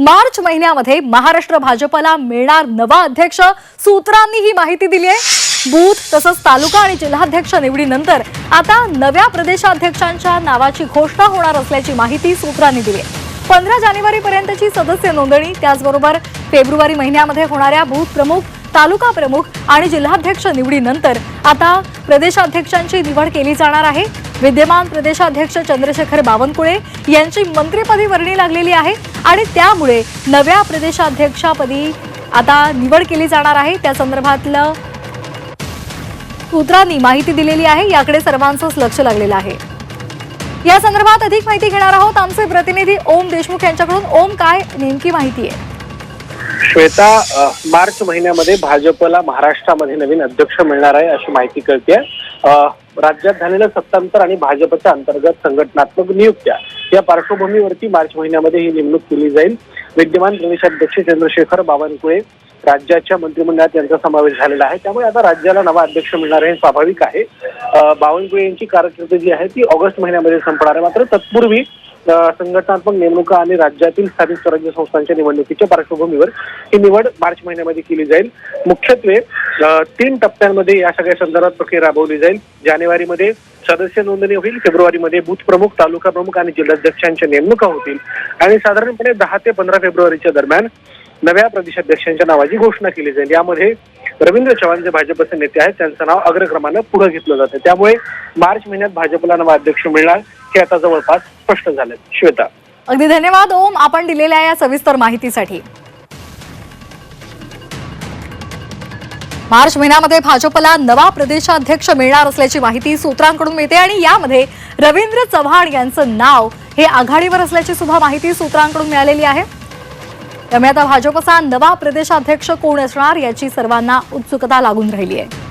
मार्च महिन्यामध्ये महाराष्ट्र भाजपला मिळणार नवा अध्यक्ष सूत्रांनी ही माहिती दिली आहे. बूथ तसंच तालुका आणि जिल्हाध्यक्ष निवडीनंतर आता नव्या प्रदेशाध्यक्षांच्या नावाची घोषणा होणार असल्याची माहिती सूत्रांनी दिली आहे. पंधरा जानेवारी पर्यंतची सदस्य नोंदणी त्याचबरोबर फेब्रुवारी महिन्यामध्ये होणाऱ्या बूथ प्रमुख तालुका प्रमुख आणि जिल्हाध्यक्ष निवडीनंतर आता प्रदेशाध्यक्षांची निवड केली जाणार आहे. विद्यमान प्रदेशाध्यक्ष चंद्रशेखर बावनकुळे यांची मंत्रिपदी वर्णी लागलेली आहे आणि त्यामुळे नव्या प्रदेशाध्यक्षापदी आता निवड केली जाणार आहे. त्या संदर्भातलं सूत्रांनी माहिती दिलेली आहे. याकडे सर्वांचंच लक्ष लागलेलं आहे. या संदर्भात अधिक माहिती घेणार आहोत आमचे प्रतिनिधी ओम देशमुख यांच्याकडून. ओम काय नेमकी माहिती आहे? श्वेता मार्च महिन्यामध्ये भाजपला महाराष्ट्रामध्ये नवीन अध्यक्ष मिळणार आहे अशी माहिती कळते राज्यात झालेलं सत्तांतर आणि भाजपच्या अंतर्गत संघटनात्मक नियुक्त्या या पार्श्वभूमीवरती मार्च महिन्यामध्ये ही नेमणूक केली जाईल. विद्यमान प्रदेशाध्यक्ष चंद्रशेखर बावनकुळे राज्याच्या मंत्रिमंडळात यांचा समावेश झालेला आहे. त्यामुळे आता राज्याला नवा अध्यक्ष मिळणार आहे हे स्वाभाविक आहे. बावनकुळे यांची कारकीर्द जी आहे ती ऑगस्ट महिन्यामध्ये संपणार आहे. मात्र तत्पूर्वी संघटनात्मक नेमणुका आणि राज्यातील स्थानिक स्वराज्य संस्थांच्या निवडणुकीच्या पार्श्वभूमीवर ही निवड मार्च महिन्यामध्ये केली जाईल. मुख्यत्वे तीन टप्प्यांमध्ये या सगळ्या संदर्भात प्रक्रिया राबवली जाईल. जानेवारीमध्ये सदस्य नोंदणी होईल. फेब्रुवारीमध्ये बूथ प्रमुख तालुका प्रमुख आणि जिल्हाध्यक्षांच्या नेमणुका होतील. आणि साधारणपणे दहा ते पंधरा फेब्रुवारीच्या दरम्यान नव्या प्रदेशाध्यक्षांच्या नावाची घोषणा केली जाईल. यामध्ये रवींद्र चव्हाण जे भाजपचे नेते आहेत त्यांचं नाव अग्रक्रमानं पुढे घेतलं जातं. त्यामुळे मार्च महिन्यात भाजपला नवा अध्यक्ष मिळणार हे आता जवळपास स्पष्ट झालं श्वेता. अगदी धन्यवाद ओम. आपण दिलेल्या या सविस्तर माहितीसाठी. मार्च महिन्यामध्ये भाजपला नवा प्रदेशाध्यक्ष मिळणार असल्याची माहिती सूत्रांकडून मिळते आणि यामध्ये रवींद्र चव्हाण यांचं नाव हे आघाडीवर असल्याची सुद्धा माहिती सूत्रांकडून मिळालेली आहे. त्यामुळे आता भाजपचा नवा प्रदेशाध्यक्ष कोण असणार याची सर्वांना उत्सुकता लागून राहिली आहे.